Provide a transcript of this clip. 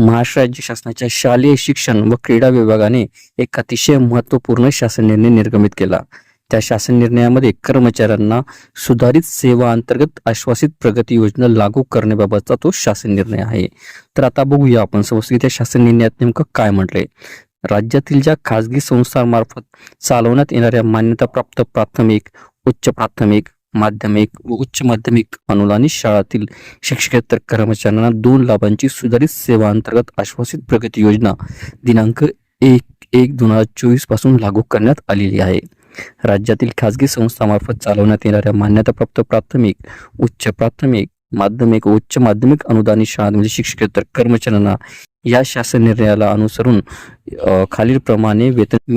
महाराष्ट्र राज्य शासनाच्या शालेय शिक्षण व क्रीडा विभागाने एक अतिशय महत्त्वपूर्ण शासन निर्णय निर्गमित केला. त्या शासन निर्णयामध्ये कर्मचाऱ्यांना सुधारित सेवा अंतर्गत आश्वासित प्रगती योजना लागू करण्याबाबतचा तो शासन निर्णय आहे. तर आता बघूया आपण समजतो की त्या शासन निर्णयात नेमकं काय म्हटलंय. राज्यातील ज्या खासगी संस्थांमार्फत चालवण्यात येणाऱ्या मान्यताप्राप्त प्राथमिक उच्च प्राथमिक माध्यमिक व उच्च माध्यमिक अनुदानित शाळातील शिक्षकेतर कर्मचाऱ्यांना दोन लाभांची सुधारित सेवा अंतर्गत आश्वासित प्रगती योजना दिनांक एक एक दोन हजार चोवीसपासून लागू करण्यात आलेली आहे. राज्यातील खासगी संस्थामार्फत चालवण्यात येणाऱ्या मान्यताप्राप्त प्राथमिक उच्च प्राथमिक माध्यमिक व उच्च माध्यमिक अनुदानित शाळांमध्ये म्हणजे शिक्षकेतर कर्मचाऱ्यांना या शासन निर्णयाला अनुसरून खालीलप्रमाणे वेतन